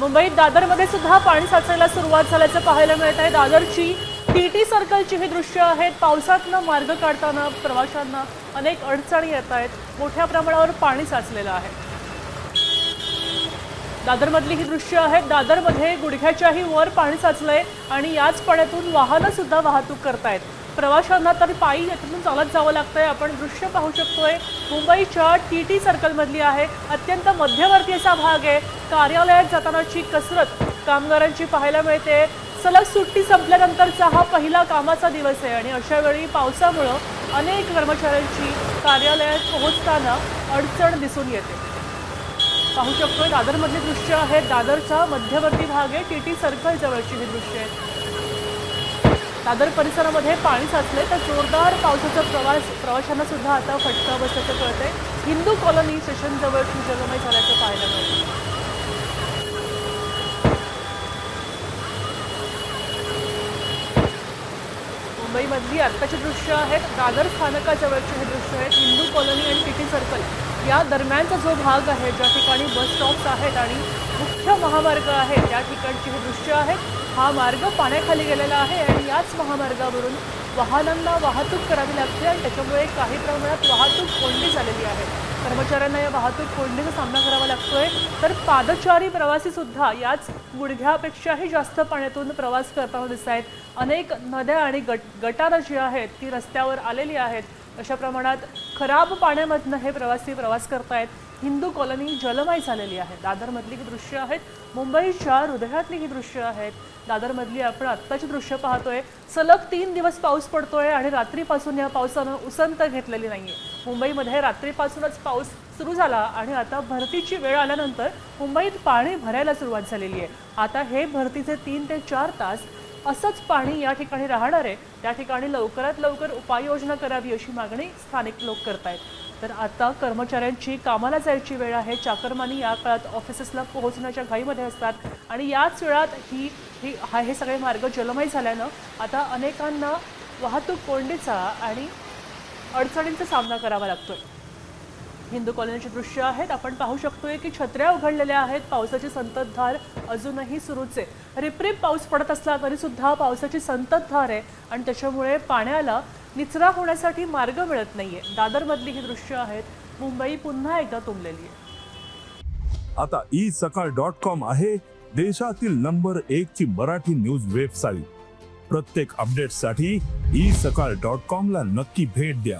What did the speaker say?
मुंबईत दादरमध्ये सुद्धा पाणी साचायला सुरुवात झाल्याचं पाहायला मिळत आहे. दादरची टीटी सर्कलची ही दृश्य आहेत. पावसातनं मार्ग काढताना प्रवाशांना अनेक अडचणी येत आहेत. मोठ्या प्रमाणावर पाणी साचलेलं आहे. दादरमधली ही दृश्य आहेत. दादरमध्ये गुडघ्याच्याही वर पाणी साचलंय आणि याच पाण्यातून वाहनं सुद्धा वाहतूक करतायत. प्रवाशांना तर पायी यातून चालत जावं लागतंय. आपण दृश्य पाहू शकतोय मुंबईच्या टी टी सर्कलमधली आहे. अत्यंत मध्यवर्ती असा भाग आहे. कार्यालयात जातानाची कसरत कामगारांची पाहायला मिळते. सलग सुट्टी संपल्यानंतरचा हा पहिला कामाचा दिवस आहे आणि अशा वेळी पावसामुळं अनेक कर्मचाऱ्यांची कार्यालयात पोहोचताना अडचण दिसून येते. पाहू शकतोय दादरमधली दृश्य आहेत दादरचा मध्यवर्ती भाग आहे. टी टी सर्कल जवळची ही दृश्य आहेत दादर परिसरामध्ये पाणी साचले तर जोरदार पावसाचा प्रवास प्रवाशांना सुद्धा आता फटका बसल्याचं कळतंय. हिंदू कॉलनी स्टेशन जगमय झाल्याचं पाहायला मिळतं मुंबईमधली आत्ताची दृश्य आहेत. दादर स्थानकाजवळची हे दृश्य आहेत. हिंदू कॉलनी आणि सिटी सर्कल या दरम्यानचा जो भाग आहे ज्या ठिकाणी बस स्टॉप्स आहेत आणि मुख्य महामार्ग आहे त्या ठिकाणची हे दृश्य आहेत हा मार्ग पाण्याखाली गेलेला आहे आणि याच महामार्गावरून वाहनांना वाहतूक करावी लागते आणि त्याच्यामुळे काही प्रमाणात वाहतूक कोंडी झालेली आहे. कर्मचाऱ्यांना या वाहतूक कोंडीचा सामना करावा लागतोय. तर पादचारी प्रवासी सुद्धा याच गुडघ्यापेक्षाही जास्त पाण्यातून प्रवास करताना दिसत आहेत अनेक नद्या आणि गट गटारं जी आहेत ती रस्त्यावर आलेली आहेत. अशा प्रमाणात खराब पाण्यामधनं हे प्रवासी प्रवास करतायत. हिंदू कॉलनी जलमय झालेली आहे. दादरमधली ही दृश्य आहेत. मुंबईच्या हृदयातली ही दृश्य आहेत. दादरमधली आपण आत्ताची दृश्य पाहतोय. सलग तीन दिवस पाऊस पडतोय आणि रात्रीपासून या पावसानं उसंत घेतलेली नाहीये. मुंबईमध्ये रात्रीपासूनच पाऊस सुरू झाला आणि आता भरतीची वेळ आल्यानंतर मुंबईत पाणी भरायला सुरुवात झालेली आहे. आता हे भरतीचे तीन ते चार तास असंच पाणी या ठिकाणी राहणार आहे. त्या ठिकाणी लवकरात लवकर उपाययोजना करावी अशी मागणी स्थानिक लोक करतायत. तर आता कर्मचाऱ्यांची कामाला जायची वेळ आहे. चाकरमानी या काळात ऑफिसेसला पोहोचण्याच्या घाईमध्ये असतात. आणि याच वेळात ही ही हा हे सगळे मार्ग जलमय झाल्यानं आता अनेकांना वाहतूक कोंडीचा आणि अडचणींचा सामना करावा लागतोय. हिंदू कॉलनीची दृश्य आहेत. आपण पाहू शकतोय की छत्र्या उघडलेल्या आहेत. पावसाची संततधार अजूनही सुरूच आहे. रिपरिप पाऊस पडत असला तरी सुद्धा पावसाची संततधार आहे. आणि त्याच्यामुळे पाण्याला निचरा होण्यासाठी मार्ग मिळत नाहीये. दादरमधली ही दृश्य आहेत. मुंबई पुन्हा एकदा तुंबलेली आहे. आता ई सकाळ डॉट कॉम आहे देशातील नंबर एक ची मराठी न्यूज वेबसाईट. प्रत्येक अपडेटसाठी ई सकाळ डॉट कॉम ला नक्की भेट द्या.